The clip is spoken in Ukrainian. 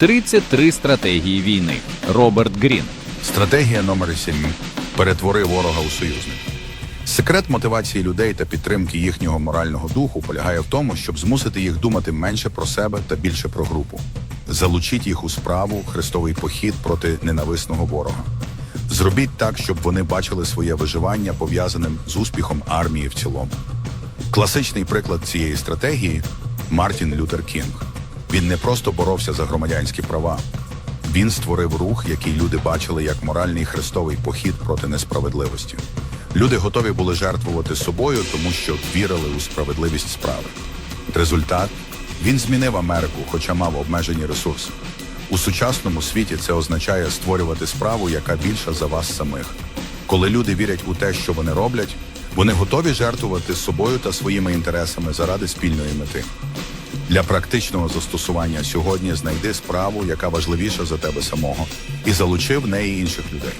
33 стратегії війни. Роберт Грін. Стратегія номер 7 перетвори ворога у союзника. Секрет мотивації людей та підтримки їхнього морального духу полягає в тому, щоб змусити їх думати менше про себе та більше про групу. Залучіть їх у справу хрестовий похід проти ненависного ворога. Зробіть так, щоб вони бачили своє виживання пов'язаним з успіхом армії в цілому. Класичний приклад цієї стратегії Мартін Лютер Кінг. Він не просто боровся за громадянські права. Він створив рух, який люди бачили як моральний хрестовий похід проти несправедливості. Люди готові були жертвувати собою, тому що вірили у справедливість справи. Результат він змінив Америку, хоча мав обмежені ресурси. У сучасному світі це означає створювати справу, яка більша за вас самих. Коли люди вірять у те, що вони роблять, вони готові жертвувати собою та своїми інтересами заради спільної мети. Для практичного застосування сьогодні знайди справу, яка важливіша за тебе самого, і залучи в неї інших людей.